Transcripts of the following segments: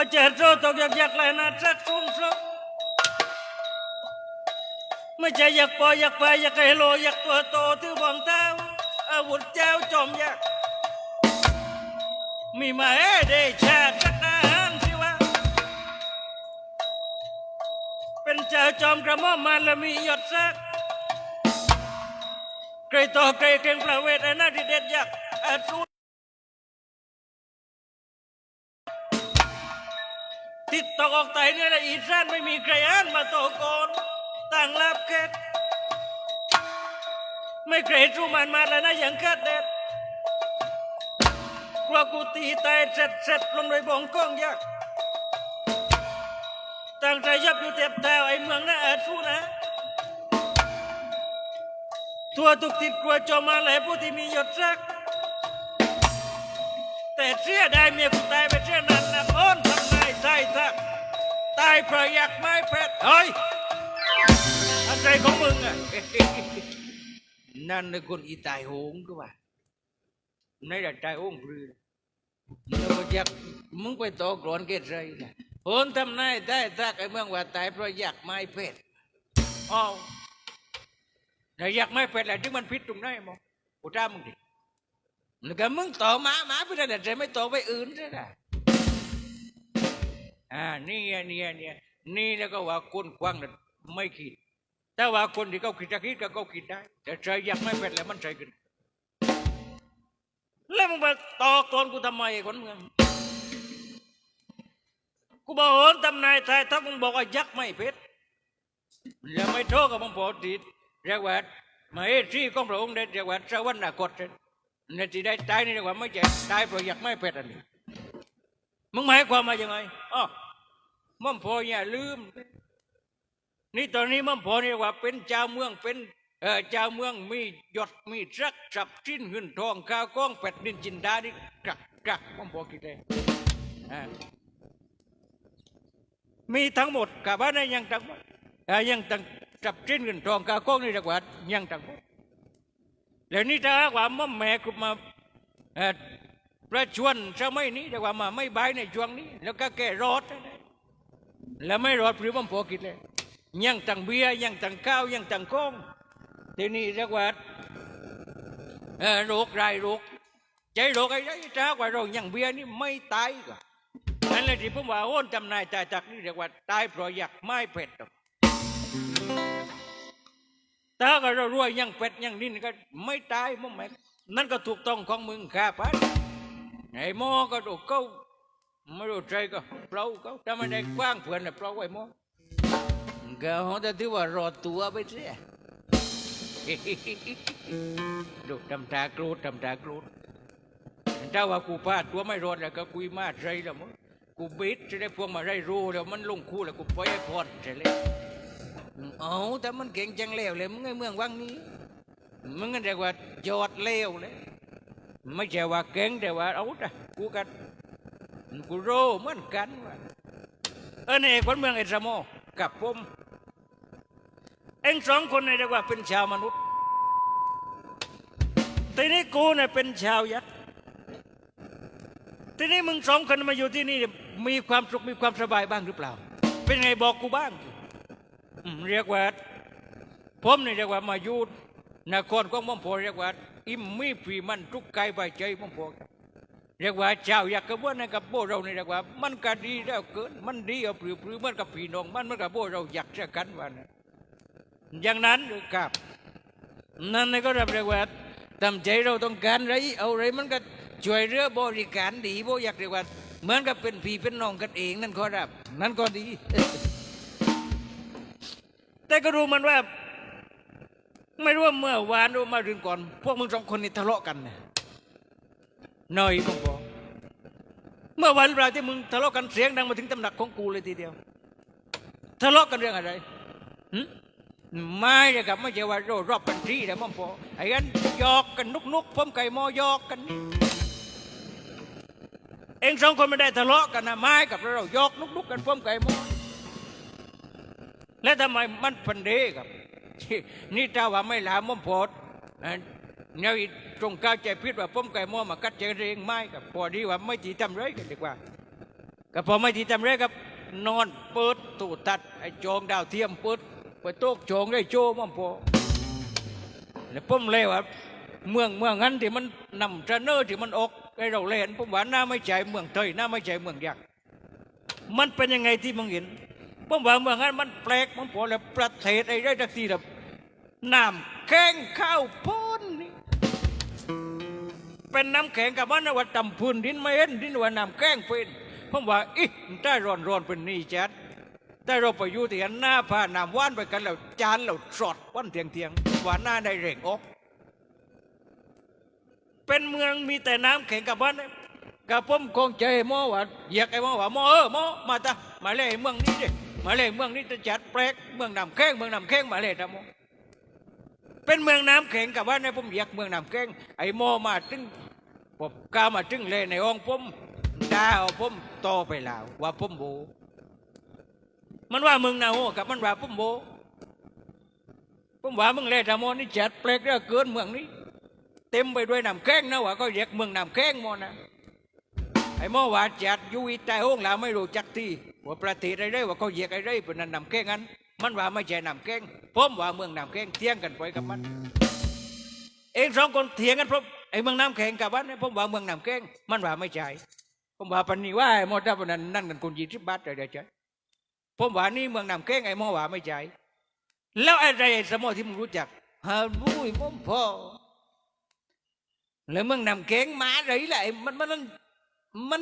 ก็เจอโจตกอยากอยากเลยนะจักทุ่งสงไม่ใช่อยากปล่อยอยากไปอยากให้โลอยากตัวโตถือบังเท้าอาวุธเจ้าจอมยักษ์มีมาเอเดชากัดนาหันสิวะเป็นเจ้าจอมกระหม่อมมันและมียศศักใครต่อใครเก่งประเวทไอ้นาที่เด็ดยักษ์อาสู ติดตอกออกไตเนี่ยนะอีสานไม่มีใครอ่านมาโตก่อนต่างลับแคทไม่เคยรู้มันมาแล้วนะอย่างคาดเด็ดกลัวกูตีตายเสร็จเสร็จลงเลยบองก้องยักษ์ตั้งใจยับอยู่เต็บแถวไอ้เมืองน่าอาจสู้นะ ตัวตุกติดกลัวจอมาเลยผู้ที่มียศศัก แต่เสียได้เมียกูตายไปเสียนั้นนะพ้นทำ นายใช่ทักตายเพราะอยากไม่เพชรเฮ้ยอะไรของมึงอะ นั่นนะคนอีตายโหงก็ว่าในดัดตายโหงรือแล้วอยากมึงไปต่อกรอนเกตไรนะโหนทำนายได้ทักไอ้เมืองว่าตายเพราะอยากไม้เพชรอ้าวแต่อยากไม่เพชรแหละที่มันพิษตรงไหนมองกูจ้ามึงดิแล้วก็มึงต่อหมาหมาไปได้แต่ไม่ต่อไปอื่นใช่ไหม อ่านี่ไงนี่ไงนี่ไงนี่แล้วก็ว่าคนกว้างน่ะไม่คิด แต่ว่าคนที่เขาคิดจะคิดก็เขาคิดได้ แต่ใจอยากไม่เพชรแล้วมันใจขึ้นแล้วมึงมาต่อกรกูทำไมคนเมืองกูบอกโหนทำนายไทยถ้ามึงบอกว่ายักษ์ไม่เพชรแล้วไม่โทษกับมึงพอติดเรียกว่ามาเอที่ของพระองค์ได้เรียกว่าสวรรคตในที่ได้ตายนี่เรียกว่าไม่ใช่ตายเพราะยักษ์ไม่เพชรอันนี้ มึงหมายความว่ายังไงอ๋อมั่มพออย่าลืม นี่ตอนนี้มั่มพอนี่ว่า เป็นเจ้าเมืองเป็นเออเจ้าเมืองมียศมีรักทรัพย์ชิ้นเงินทองข้าวกล้องแปดดินจินดานี่กักกักมั่มพอคิดเลยมีทั้งหมดกับบ้านั้นยังทั้งหมดเอ่อยังตั้งจับจิ้นเงินทองกาโก้องนี่จักว่ายังทั้งหมดแล้วนี่ถ้าว่าม่อมแม่กุมา ประชวนสมัยนี้จักว่ามาไม่บายในช่วงนี้ แล้วก็แก่รอด แล้วไม่รอดหรือม่อมพอกิดเลยยังตังเบียยังตังข้าวยังตังก้องทีนี้จักว่าเอ่อโรคไรายโรคใจโรคไอ้ไรถ้าหากว่าเรายังเบียนี่ไม่ตายก็นั่นเลยที่ผมว่าโอนจำนายตายจากนี่เรียกว่าตายเพราะอยากไม่เป็ดหรอกถ้าก็เรารวยยังเป็ดยังนินก็ไม่ตายมั่งไหมนั่นก็ถูกต้องของมึงครับพัน ไอ้มอก็ถูกเขาไม่รู้ใจก็เปล่าเขาถ้าไม่ได้กว้างเพื่อนน่ะเปล่าไอ้หมอก็เขาจะถือว่ารอดตัวไปเสียดูทำตากรธทำตากรธถ้าว่ากูพลาดตัวไม่รอดแล้วก็กุยมาใจแล้วมึงกูบิดจะได้พวงมาได้รู้แล้วมันลงคู่แล้วกูปล่อยให้พอดใช่เลยเอาแต่มันเก่งจังแล้วเลยมึงไอ้เมืองวังนี้มึงก็เรียกว่า ยอดเลวเลย ไม่ใช่ว่าเก่งแต่ว่าเอาจ้ะกูกันกูโรเหมือนกันเออนี่คนเมืองเอสโมกับผมเอ็งสองคนนี่เรียกว่าเป็นชาวมนุษย์ทีนี้กูเนี่ยเป็นชาวยักษ์ทีนี้มึงสองคนมาอยู่ที่นี่มีความสุขมีความสบายบ้างหรือเปล่า เป็นไงบอกกูบ้างเรียกว่าผมเนี่ยเรียกว่ามาอยู่นครของม่อมโพเรียกว่า อิ่มมีผีมันทุกกายใบใจม่อมโพเรียกว่าเจ้าอยากกระบวนกับโบเรานี่เรียกว่า มันก็ดีแล้วเกิน มันดีเอาปรือปรือมันกับพี่น้อง มันมันกับโบเราอยากจะกันวันอย่างนั้นหรือครับ นั่นนี่ก็เรียกว่าทำใจเราต้องการไรเอาไรมันก็ช่วยเรือบริการดีโบอยากเรียกว่า เหมือนกับเป็นพี่เป็นน้องกันเองนั่นก็รับ นั่นก็ดี แต่ก็รู้มันว่า ไม่รู้ว่าเมื่อวานหรือมารืนก่อน พวกมึงสองคนนี่ทะเลาะกันเนะหน่อยผมบอกเมื่อวันเวลาที่มึงทะเลาะกันเสียงดังมาถึงตำหนักของกูเลยทีเดียว ทะเลาะกันเรื่องอะไรหึไม่เลยครับไม่ใช่ว่าโรรอบกันที่แต่มั่งพอไอ้กันยอกกันนุกนุกๆผมไก่มอยอกกันนี่เองสองคนไม่ได้ทะเลาะกันนะไม่กับเรายอกนุกนุกกันผมไก่มอแล้วทำไมมันพันเดครับ นี่ถ้าว่าไม่ลาม่อมโพดอ่าเนี่ยตรงก้าใจพิษว่าป้มไก่ม่อมากัดใจเรงไม้กับพอดีว่าไม่จีทำไรกันดีกว่าก็พอไม่ทีทำเรกับนอนเปิดตูตัดไอ้โจงดาวเทียมเปิดไปโต๊ะโจงได้โจมั่งพอแล้วผมเลยว่าเมืองเมืองนั้นที่มันนำเทรนเนอร์ที่มันออกไอ้เราเล่นผมว่าหน้าไม่ใจเมืองไทยหน้าไม่ใจเมืองยักษ์มันเป็นยังไงที่มึงเห็น ผมว่าเมืองนั้นมันแปลกมันพอแล้วประเทศไอ้ได้ทักทีแบบน้ำแข็งข้าวพ้นนี่เป็นน้ำแข็งกับมันนะว่าตำพื้นดินไม่เห็นดินว่าน้ำแข็งเป็นผมว่าอิถ้ร้อนร้อนเป็นนี่จัดแต่เราไปอยู่ที่หน้าพาน้ำว่านไปกันแล้วจานเราสอดวันเทียงเทียงว่าหน้าได้เร่งอกเป็นเมืองมีแต่น้ำแข็งกับมันนกับผมคงใจหมอว่าอยากไอ้หมอว่าหมอเออหมอมาตามาเลยเมืองนี้ดิ มาเลยเมืองนี้จะจัดแปลกเมืองน้ำแข็งเมืองน้ำแข็งมาเลยทำหมอเป็นเมืองน้ำแข็งกับว่าในผมอยากเมืองน้ำแข็งไอ้โมมาถึงผมกามาถึงเลยในองผมดาเอาผมโตไปแล้ว ว่าผมโบมันว่ามึงนะโหกับมันว่าผมโบผมว่ามึงเลยทำโมนี่จัดแปลกเหลือเกินเมืองนี้ เต็มไปด้วยน้ำแข็งนะว่าก็เรียกเมืองน้ำแข็งโมนะไอ้โมว่าจัดอยู่อีใต้ห้องแล้วไม่รู้จักที่ ว่าประเทศอะไรว่าเขาเรียกอะไรเป็นนั้นน้ำแข็งนั้นมันว่าไม่ใช่น้ำแข็งผมว่าเมืองน้ำแข็งเที่ยงกันไปกับมัน เองสองคนเถียงกันเพราะไอ้เมืองน้ำแข็งกับวันผมว่าเมืองน้ำแข็งมันว่าไม่ใช่ผมว่าปันนี้ว่าไอ้หมอทัพนั้นนั่นกันคนยี่สิบบาทเดี๋ยวใช่ผมว่านี่เมืองน้ำแข็งไอ้หมอว่าไม่ใช่แล้วอะไรสมอที่มึงรู้จักฮาบุ้ยผมพอแล้วเมืองน้ำแข็งมาไรแหละมันมัน มัน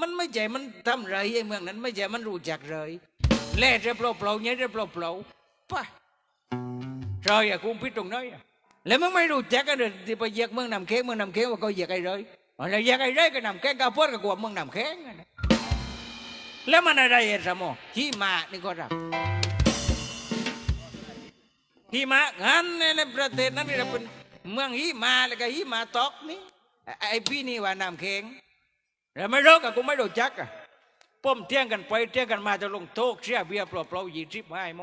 มันไม่ใช่มันทำไรไอ้เมืองนั้น ไม่ใช่มันรู้จักเลยแล่จะเปล่าเปล่าเนี่ยจะเปล่าเปล่าไปรอยอะคุ้มพิษตรงน้อยอะแล้วมึงไม่รู้จักกันเลยที่ไปเหยียกเมืองนำแข้งเมืองนำแข้งว่าเขาเหยียกไอ้เลยอะไรเหยียกไอ้เลยก็นำแข้งก็พูดกับกวเมืองนำแข้งอะนะแล้วมันอะไรเอ็ดสมอหิมะนี่ก็รับหิมะงั้นในประเทศนั้นนี่เป็นเมืองหิมะแล้วก็หิมะตกนี่ไอพี่นี่ว่านำแข้ง แล้วไม่รู้กับกูไม่รู้จักอะป้มเที่ยงกันไปเที่ยงกันมาจะลงโต๊ะเสียเบียร์เปล่าๆยี่สิบห้าโม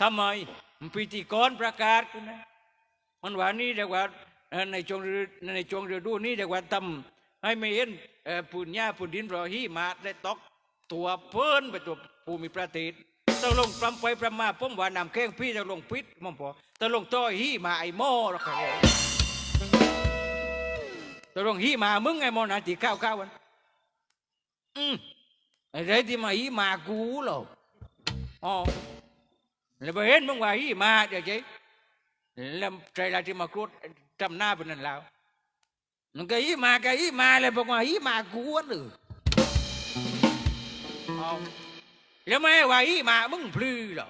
ทำไมพิธีกรประกาศกูนะมันว่านี่เรียกว่าในช่วงในช่วงฤดูนี้เรียกว่าทำให้ไม่เห็นปุ่นหญ้าปุ่นดินรอหิมาได้ตกตัวเพิ่นไปตัวภูมิประเทศต้องลงปรำไปปรำมาผมว่านำแข้งพี่จะลงพิษมันพอต้องลงต่อหิมาไอ้หม้อแล้วก็เลย ต้องลงหิมามึงไอ้มอนาทีข้าวข้าวันอืมไอ้ไรที่มาหิมากูหรออ๋อแล้วไปเห็นมึงว่าฮีมาเดี๋ยวจ๊แล้วใจละที่มากรูดจำหน้าเป็นนั่นแล้วมันก็ฮีมาก็ฮีมาเลยบอกว่าฮีมากูหรือเอแล้วไม่ว่าฮีมามึงพลือหรอ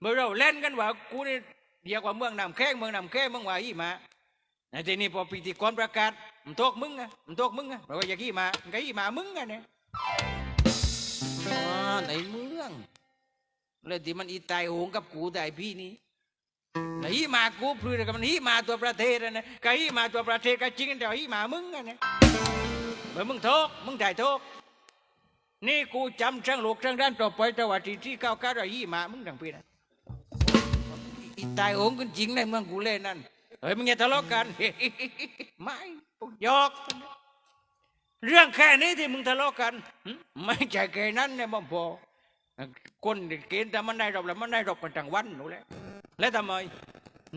เมื่อเราเล่นกันว่ากูนี่เรียกว่าเมืองนำแข้งเมืองนำแข้งมึงว่าฮีมาในที่นี้พอพิธีกรประกาศ มันโทกมึงอะมันโทกมึงอะบอกว่าอยากฮีมามันก็ฮีมามึงอะเนี่ยในเมืองเลยที่มันอีตายโหงกับกูต่ไอ้พี่นี้แล้วฮีมากูพลือกับมันฮีมาตัวประเทศอะนะก็ฮีมาตัวประเทศก็จริงแต่ฮีมามึงอะนะเมื่อมึงโทกมึงได้โทกนี่กูจำช่างลูกช่างด้านต่อไปแต่ว่าที่ที่เก้าเก้าฮีมามึงดังพี่นะอีตายโหงกันจริงในเมืองกูเล่นนั่นเฮ้ยมึงอย่าทะเลาะกันไม่ ยอกเรื่องแค่นี้ที่มึงทะเลาะกัน ไม่ใช่แค่นั้นเนี่ยบ่พอคนเกณฑ์แต่มันได้รบแล้วมันได้รบกันทั้งวันหนูแหละแล้วทำไม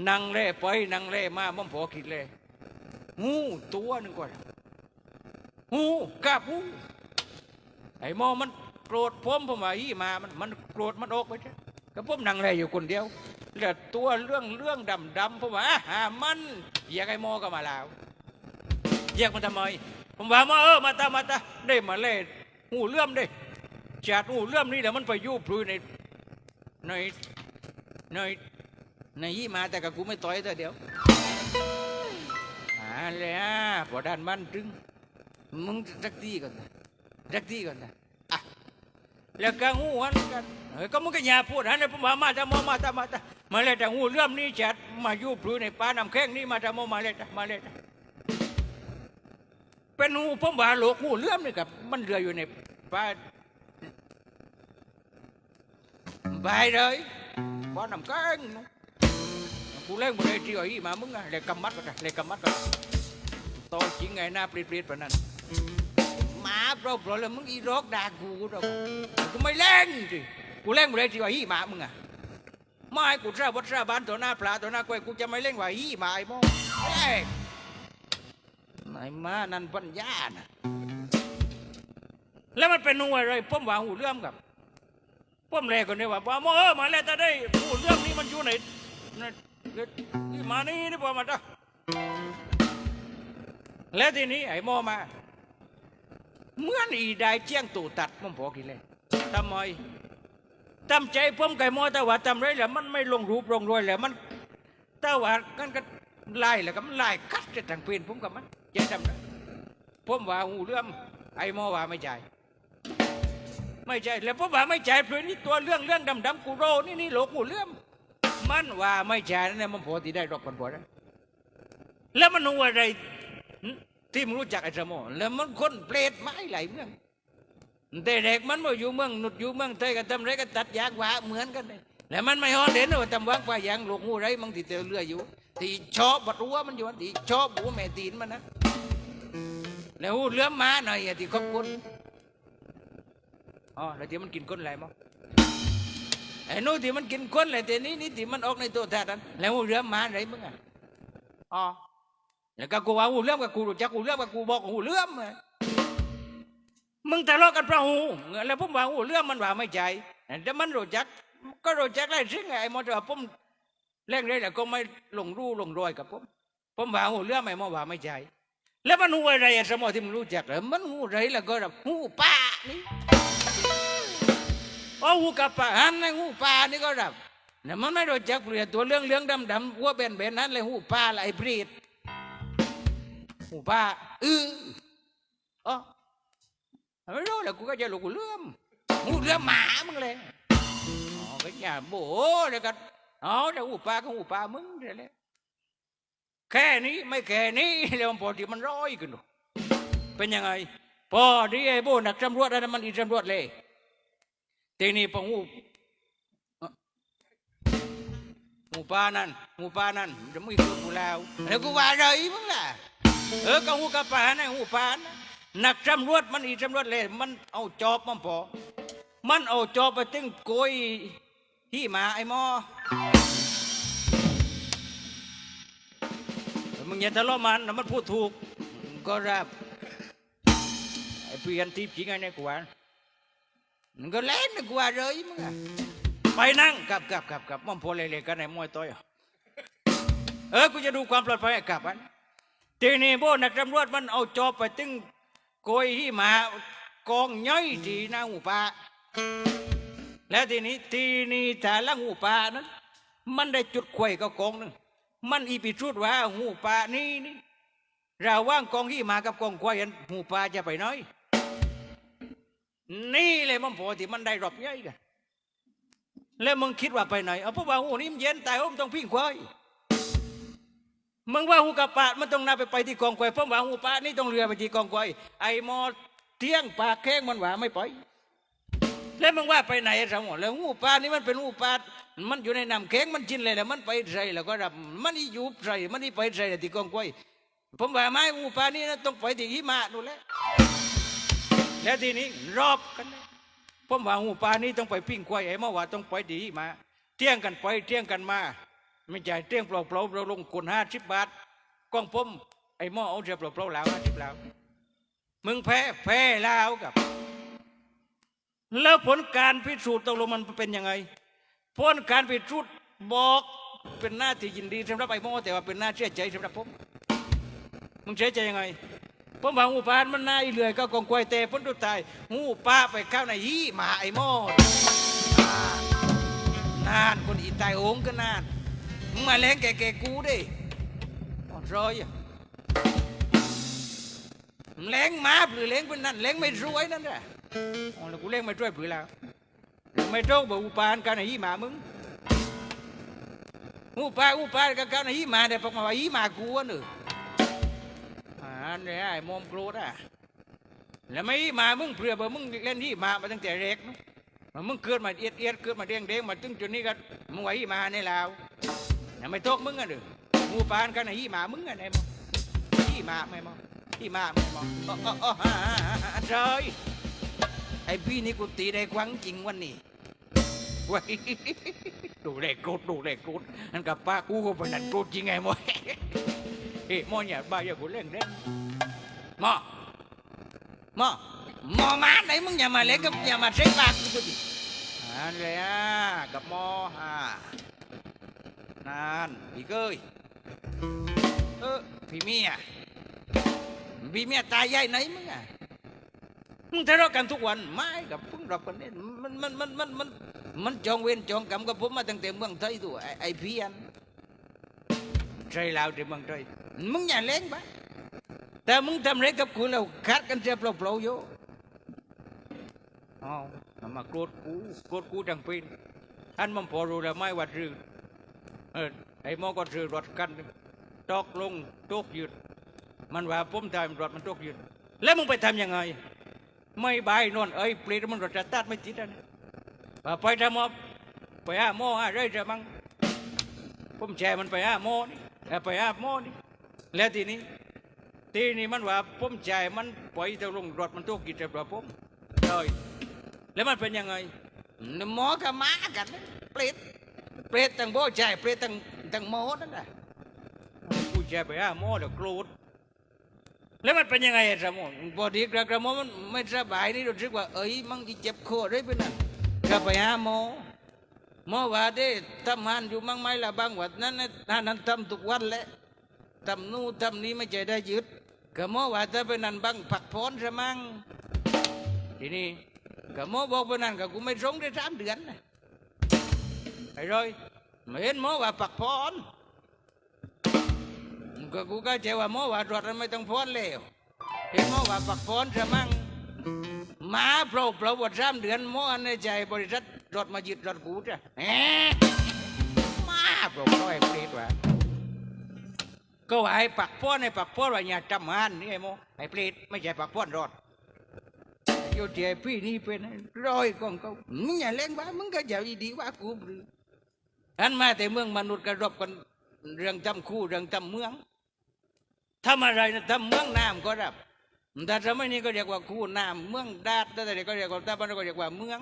นั่งเล่ไปนั่งเล่มาบ่พอคิดเลยงูตัวหนึ่งก่อนงูกับงูไอ้มอมันโกรธผมผมว่าอีมามันมันโกรธมันออกไปใช่ก็ผมนั่งเล่อยู่คนเดียวแล้วตัวเรื่องเรื่องดำดำผมว่าหามันอยากไอ้มอก็มาแล้ว อยกมันทำไม ผมว่ามาเออมาตามาตาได้มาเล่หูเลื่อมได้จากหูเรื่องนี้แหละมันไปยุบพลุยในในในในยี่มาแต่กับกูไม่ต่อยแต่เดียวอ่าแล้วพอด้านมันถึงมึงรักที่ก่อนนะรักที่ก่อนนะอะแล้วก็หูหันกันเฮ้ยก็มึงก็อย่าพูดหันเลยผมว่ามาตามมาตามมาตามาเลยแต่หูเรื่องนี้จัดมายุบพลุยในป่าน้ำแข้งนี่มาตามมาเลยมาเลย เป็นหูผมว่าโลกหูเลื่อมนี่กับมันเรืออยู่ในป่าบายเลยบ่น้ำกังกูเล่นบนไอ้ที่อ้อยมามึงอะเลยกำมัดก็ได้เลยกำมัดก็ตอนจริงไงหน้าเปลี่ยนเปลี่ยนั่นมาเราเปล่าเลยมึงอีรอกด่ากูดอกกูไม่เล่นสิกูเล่นบนไอ้ที่อ้อยมามึงอะไม่กูทราบวัดทราบบ้านตัวหน้าปลาตัวหน้ากล้วยกูจะไม่เล่นว่าฮีมาไอ้บ้อ ฮ้ยไหนมานั่นปัญญาน่ะ แล้วมันเป็นหนูอะไรผมว่าหูเรื่องกับผมแรกคนนี้ว่าว่าเออมาแล้วจะได้หูเรื่องนี้มันอยู่ไหนนี่มานี่นี่พอมาจ้ะแล้วทีนี้ไอ้โมมาเหมื่อนอีได้เจียงตู่ตัดผมบอกกี่เลยทำไมทำใจผมไก่โมแต่ว่าทำไรแล้วมันไม่ลงรูปลงรวยแล้วมันแต่ว่ากันก็ไล่แล้วก็มันไล่กัดจะทางเป็นผมกับมัน ใจจำได้ผมว่าหูเรื่องไอ้โมว่าไม่ใจไม่ใช่แล้วพราะว่าไม่ใจ่เพราะนี่ตัวเรื่องเรื่องดำดำๆกูโรนี่นี่โลกูเรื่องมันว่าไม่ใจ่นั่นแหละมันพอที่ได้รอกกันพอได้แล้วมันรู้อะไรที่มึงรู้จักไอ้สมอแล้วมันคนเปรตไม้ไหลเมืองแต่เด็กมันมาอยู่เมืองหนุดอยู่เมืองไทยกันทำไรกันตัดยางหวาเหมือนกันเลยแล้วมันไม่ฮอนเด่นว่าทำวังป่ายางหลวงงูไรมันติดเตอเรืออยู่ที่ชอบบัดรัวมันอยู่ที่ชอบหัวแม่ตีนมันนะ แล้วเรือม้าหน่อยอะที่ขอบคุณอ๋อแล้วที่มันกินก้นอะไรมั้งไอ้นู้นที่มันกินก้นอะไรแต่นี้นี่ที่มันออกในตัวแท้นั้นแล้วหูเรื่องหมาอะไรมึงอะอ๋อแล้วก็กูว่าหูเรื่องกับกูรู้จักหูเรื่องกับกูบอกหูเรื่องไงมึงทะเลาะกันเพราะหูแล้วผมว่าหูเรื่องมันว่าไม่ใจแต่มันรู้จัก ก็รู้จักได้ซึ่งไอ้มอเตอร์ผมเร่งเลยแต่ก็ไม่หลงรู้หลงรอยกับผมผมว่าหูเรื่องไม่มอว่าไม่ใจ แล้วมันหูอะไรสมองที่มึงรู้จักเหรอมันหูอะไรล้วก็แบบหูป้านี่โอ้หูกับปะหันในหูปลานี่ก็รับเนี่ยมันไม่รู้จักเปลี่ยนตัวเรื่องเรื่องดำดำหัวเบนเบนนั้นเลยหูปลาละไอ้ปรีดหูปลาเอออ๋อไม่รู้แล้วกูก็จะหลกูเลื่อมหูเลื่อมหมามึงเลยอ๋อก็อย่าโบเลยกันอ๋อแต่หูปลาก็หูปลามึงเลย แค่นี้ไม่แค่นี้แล้วมันพอที่มันร้อยขึ้นเป็นยังไงพอที่ไอ้โบนักตำรวจอันนั้นมันอีตำรวจเลยทีนี้พองูงูปานั่นงูปานั่นจะไม่เกิดกูแล้วแล้วกูว่าอะไรมึงล่ะเออก็งูกับปานะงูปานะนักตำรวจมันอีตำรวจเลย มันเอาจอบมันพอมันเอาจอบไปตึงโกยที่มาไอ้หมอ มึงอย่าทะเลาะมันนะมันพูดถูก ก็รับไอ้เปลี่ยนทีจริงไงเนี่ยกูว่ามันก็เล่นนะกูว่าเลยมึงอะไปนั่งกลับกลับกลับกลับม่อมพอเลยเลยกันไหนมวยต้อยอะเออกูจะดูความปลอดภัยให้กลับอันทีนี้พวกนักตำรวจมันเอาจอบไปตึงโกยที่หมากองย่อยที่หน้าหูปลาแล้วทีนี้ทีนี้ถ้าละหูปลานั้นมันได้จุดไข่ก็กองหนึง มันอีปิชุดว่าหูปลานี่นี่เราว่างกองที่มากับกองควายอันหูปลาจะไปน้อย นี่เลยมันพอที่มันได้รอบใหญ่กันแล้วมึงคิดว่าไปไหนเอาเพราะว่าหูนี่มันเย็นตายผมต้องพิงควายมึงว่าหูกับปะมันต้องนาไปไปที่กองควายเพราะว่าหูปะนี่ต้องเรือไปที่กองควายไอ้หมอเที่ยงปากแข้งมันว่าไม่ไปแล้วมึงว่าไปไหนสมองแล้วหูปลานี่มันเป็นหูปลา มันอยู่ในน้ำแข็งมันกินเลยแหล้วมันไปใส่แล้วก็รับมันอียู่ใส่มันอีไปใส่ที่กองควายผมว่าไม้หูปานี่นะต้องไปที่หิมะนู่นแหละแล้วทีนี้รอบกันผมว่าหูปานี้ต้องไปปิ้งควายไอ้เมื่อว่าต้องไปดีมาเที่ยงกันไปเที่ยงกันมา ไม่ใช่เที่ยงเปล่าเปล่าเราลงคนห้าสิบบาทก้องผมไอ้หม้อเอาเสียเปล่าเปล่าแล้วห้าสิบแล้วมึงแพ้แพ้แล้วกับ แล้วผลการพิสูจน์ตกลงมันเป็นยังไง ผลการพิสูจน์บอกเป็นหน้าที่ยินดีสำหรับไอ้หม้อแต่ว่าเป็นหน้าเชื่อใจสำหรับผมมึงเชื่อใจยังไงผมว่าหูปานมันน่าอีเหลือยก็กองกวยเตะพ้นตุตายหูป้าไปข้าวในยี่หมาไอ้โม่นานคนอีตายโหงก็นานมึงมาแรงแก่ๆกูดิอ่อนรอยแรงหมาหรือแรงเป็นนั่นแรงไม่รวยนั่นแหละอ๋อแล้วกูแรงไม่ช่วยผือแล้ว ไม่ต้องบอกหูปานกันในยี่หมามึงหูปาหูปานกันกันในยี่หมาเนี่ยพวกมาว่ายี่หมากูอะเนอะอ่าเนี่ยไอ้มอมโกรธอะแล้วไม่มามึงเพื่อบมึงเล่นที่มามาตั้งแต่เด็กเนมามึงเกิดมาเอียดเอียดเกิดมาเด้งเด้งมาถึงจุดนี้ก็มึงไหวมาในลาวอย่าไม่ตกมึงอะเด้อมูปานกันไอ้ยี่หมามึงอะไอ้มอยี่หมาไม่มอที่มาไม่มองอ๋ออ๋ออ๋อฮ่ ไอพี่นี่กูตีได้ควังจริงวันนี้เว้ยดูเล็กรูดดูเล็กรูดนั่นกับป้ากูก็เป็นนั่นรูดจริงไงมวยเฮ้มอเนี่ยบ้าอย่ากูเล่นเล่นมอมอมอมาไหนมึงอย่ามาเล่นกับอย่ามาเซ็กปากกูดิอันเลยอะกับมอฮ่านั่นพี่เกยเออพี่เมียพี่เมียตายยายไหนมึงอะ ทะเลาะกันทุกวันไม่กับพึ่งรบกันเนี่ยมันมันมันมันมันมันจองเวรจองกรรมกับผมมาตั้งแต่เมืองไทยตัวไอ้ไอ้เพียนใจลาวที่เมืองไทยมึงอย่าเล่นไปแต่มึงทำอะไรกับกูแล้วคัดกันเสียเปล่าๆโย่เอามาโกรธกูโกรธกูจังเป็นท่านมันพอรู้แล้วไม่ว่ารือเออไอ้หมอก็ซื้อรถกันตกลงตกหยุด มันว่าผมทำรถมันตกหยุด แล้วมึงไปทำยังไง ไม่บายนอนเอ้ยเปลี่ยนมันรถจะตัดไม่ติดอันนี้ว่าไปทำมอบไปหาหมอะไรจะมังผมแชร์มันไปหาหมนี่ไปหาหมนี่แล้วทีนี้ทีนี้มันว่าผมแชร์มันปล่อยจะลงรถมันตกกิจจะว่าผมเลยแล้วมันเป็นยังไงหมอกับม้ากันเปรตเปรตตั้งโบใจเปรตตั้งตั้งหมนั่นแหละกูแชร์ไปหาหมเดี๋ยวโกรธ แล้วมันเป็นยังไงอะสมองพอดีกระกระหมอมันไม่สบายนี่รู้สึกว่าเอ้ยมันจะเจ็บคอได้เป็นนั่นก็ไปหาหมอหมอว่าได้ทำงานอยู่มั่งไหมล่ะบางวันนั้นนั่นนั้นทำทุกวันแหละทำนู่นทำนี้ไม่ใจได้ยึดก็หมอว่าถ้าเป็นนั่นบางผักพรใช่มั้งทีนี้ก็หมอบอกเป็นนั่นก็กูไม่ส่งได้สามเดือนนะไอ้ร้อยไม่เห็นหมอว่าผักพร ก็กูก็เจว่าหมอว่ารถมันไม่ต้องพ้นแล้วเห็นหมอว่าปักพ้นจะมั่งหมาเปล่เปล่าวัดสามเดือนหมออันในใจบริษัทรถมายึดรถกูจ้ะแหมหมาเปล่เปล่าไอ้เปรตว่ะก็ว่าไอ้ปักพ้นไอ้ปักพ้นว่าอย่าจำมันนี่ไอ้โมไอ้เปรตไม่ใช่ปักพ้นรถอยู่ที่ไอ้พี่นี่เป็นร้อยของเขามึงอย่าเล่นว่ามึงก็อย่าดีว่ากูออันมาแต่เมืองมนุษย์กระรบกันเรื่องจำคู่เรื่องจำเมือง ทำอะไรนะทำเมืองน้ำก็รับแต่สมัยนี้ก็เรียกว่าคูน้ำเมืองดาดแต่เด็กก็เรียกว่าต่บ้านก็เรียกว่าเมือง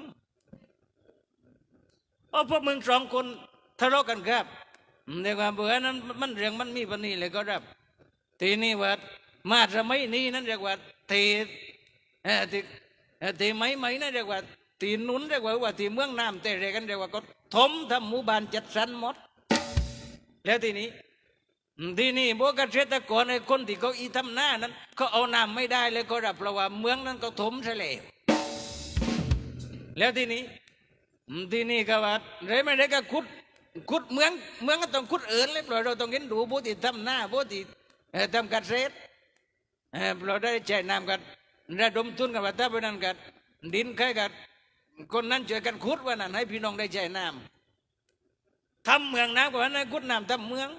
โอ้พวกมึงสองคนทะเลาะกันครับเรียกว่าเบื่อนั้นมันเรื่องมันมีปันนี้เลยก็รับทีนี้ว่ามาสมัยนี้นั้นเรียกว่าทีเอ่อทีเอ่อทีไหมไหมนั่นเรียกว่าทีนุนเรียกว่าว่าทีเมืองน้ำแต่เรียกกันเรียกว่าก็ถมทำหมู่บ้านจัดสรรหมด แล้วทีนี้ ที่นี่พวกเกษตรกรไอ้คนที่เขาอีทำหน้านั้นเขาเอาน้ำไม่ได้เลยก็รับเพราะว่าเมืองนั้นก็ถมซะแล้วแล้วที่นี้ที่นี่ก็ว่าไรไม่ได้ก็ขุดขุดเมืองเมืองก็ต้องขุดเอิญเลยเพราะเราต้องเห็นดูผู้ที่ทำหน้าผู้ที่ทำเกษตรเอ่อเราได้ใช้น้ำกันระดมทุนกันว่าถ้าเป็นนั้นกันดินใครกันคนนั้นช่วยกันขุดว่านั้นให้พี่น้องได้ใช้น้ำทำเมืองน้ำกว่านั้นขุดน้ำทำเมือง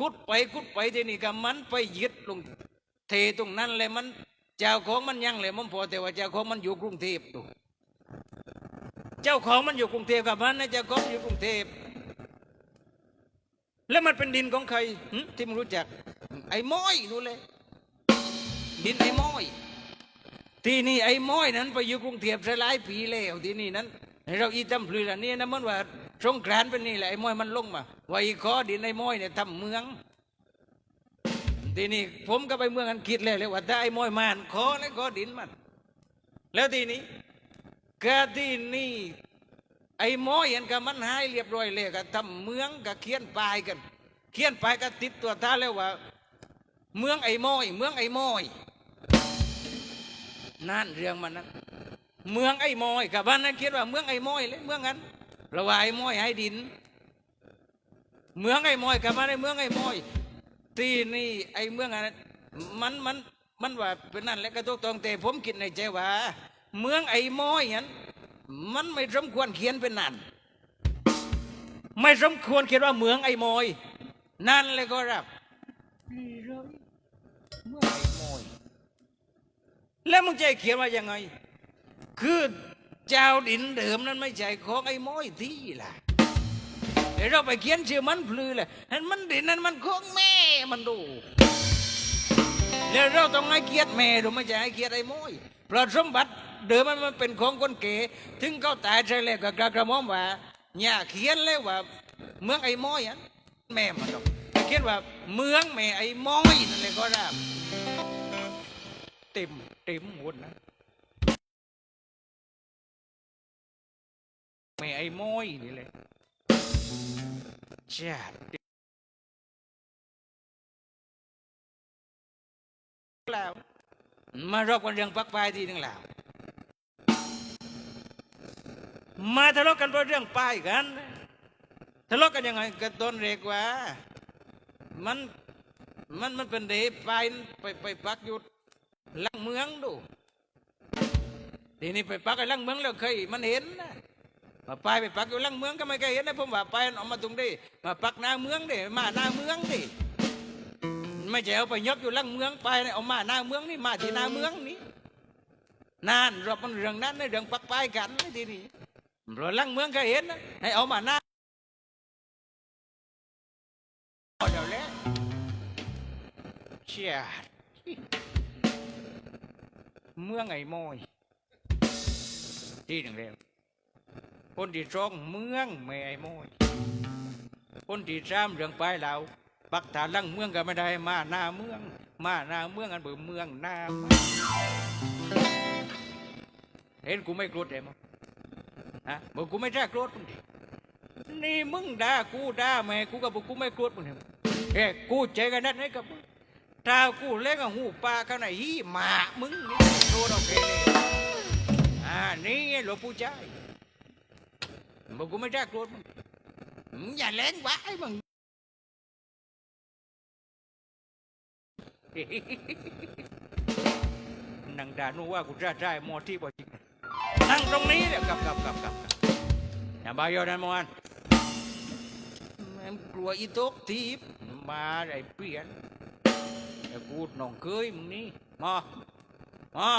กุดไปกุดไปทีนี่ก็มันไปยึดลงเทตรงนั้นเลยมันเจ้าของมันยังเลยมันพอแต่ว่าเจ้าของมันอยู่กรุงเทพดูเจ้าของมันอยู่กรุงเทพกับมันนะเจ้าของอยู่กรุงเทพแล้วมันเป็นดินของใครที่มึงรู้จัก ไอ้ม้อยนู่นเลย ดินไอ้ม้อย ที่นี่ไอ้ม้อยนั้น ไปอยู่กรุงเทพหลายปีแล้วที่นี่นั้น เราอีตำพลือละนี่นะมันว่า สงกรานเป็นนี่แหละไอ้ม้อยมันลงมาว่าอีขอดินไอ้ม้อยเนี่ยทำเมืองทีนี้ผมก็ไปเมืองอันคิดเลยเลยว่าถ้ไอ้ม้อยมันขอแล้วขอดินมัน แล้วทีนี้ก็ที่นี่ไอ้ม้อยอันก็มันหายเรียบร้อยเลยก็ทำเมืองก็เขียนป้ายกัน เขียนป้ายก็ติดตัวท่าแล้วว่า เมืองไอ้ม้อย เมืองไอ้ม้อยนั่นเรื่องมันนั้นเมืองไอ้ม้อยกับบ้านนั้นคิดว่าเมืองไอ้ม้อยเลยเมืองนั้น ราว่าไอ้ม้อยให้ดิน เมืองไอ้ม้อยกับบ้านไอ้เมืองไอ้ม้อยที่นี่ไอ้เมืองอันนั้นมันมันมันว่าเป็นนั่นแหละกระตุกตองแต่ผมคิดในใจว่าเมืองไอ้ม้อยนั้นมันไม่สมควรเขียนเป็นนั่นไม่สมควรเขียนว่าเมืองไอ้ม้อย นั่นเลยก็รับนี่เลยเมืองไอ้ม้อย แล้วมึงจะให้เขียนว่ายังไง คือ เจ้าดินเดิมนั้นไม่ใช่ของไอ้ม้อยที่ล่ะเดี๋ยวเราไปเขียนชื่อมันพลือเลยนั่นมันดินนั้นมันของแม่มันดูแล้วเราต้องให้เกียรติแม่ดูไม่ใช่ให้เกียรติไอ้ม้อยเพราะสมบัติเดิมมันมันเป็นของคนเก๋ถึงเขาตายใช่เลยก็กระกระมอมว่าอย่าเขียนเลยว่าเมืองไอ้ม้อยอะแม่มันต้องเขียนว่าเมืองแม่ไอ้ม้อยนั่นเลยก็ได้เต็มเต็มหมดนะ แม่ไอ้โมยนี่เลยชาติแล้วมารบกันเรื่องปักปลายทีนึงแล้วมาทะเลาะกันเพราะเรื่องป้ายกันทะเลาะกันยังไงกันต้นเรียกว่า มันมันมันเป็นเดปลายไปไปปักอยู่ลังเมืองดูทีนี้ไปปักไอ้ลังเมืองแล้วเคยมันเห็นนะ มาไปไปปักอยู่ลังเมืองก็ไม่เคยเห็นนะผมว่าไปออกมาตรงนี้มาปักหน้าเมืองดิมาหน้าเมืองดิไม่ใช่เอาไปยกอยู่ลังเมืองไปเอามาหน้าเมืองนี่มาที่หน้าเมืองนี่นานรบมันเรื่องนั้นในเรื่องปักไปกันนะทีนี้เราลังเมืองก็เห็นนะให้เอามาหน้าเอาเดี๋ยวแล้วเชียเมืองไอ้โมยที่หนึ่งแล้ว คนที่สองเมืองไม่ไอ้โมยคนที่สามเรื่องไปายเราปักฐานลังเมืองก็ไม่ได้มาหน้าเมือง มาหน้าเมืองกันเบื่อเมืองหน้าเห็นกูไม่โกรธเลยมั้งฮะบอกกูไม่ได้โกรธมึงดินี่มึงด่ากูด่าแม่กูก็บอกกูไม่โกรธมึงเนี่ยเอ้กูเจอกันนัดไหนกับมึงถ้ากูเล่นกับหูปลาข้างในฮีหมามึงนี่โดนเอาไปเลยอ่านี่หลวงปู่ใจายบอกกูไม่ได้กรธมึงมึงอย่าเล่นวะไอ้มึงนังดานูว่ากูจะได้มอที่บ่จริงนั่งตรงนี้เนี่ยกลับกลับกลับกลับกลับอย่าบายอนันมอนแม่กลัวอีตกทีบมาได้เปลี่ยนแต่กูน้องเคยมึงนี่มามา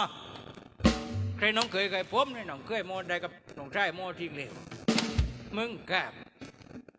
ใครน้องเคยใครผมเนี่ยน้องเคยมอได้กับน้องชายมอทิ้งเลย มึงกับ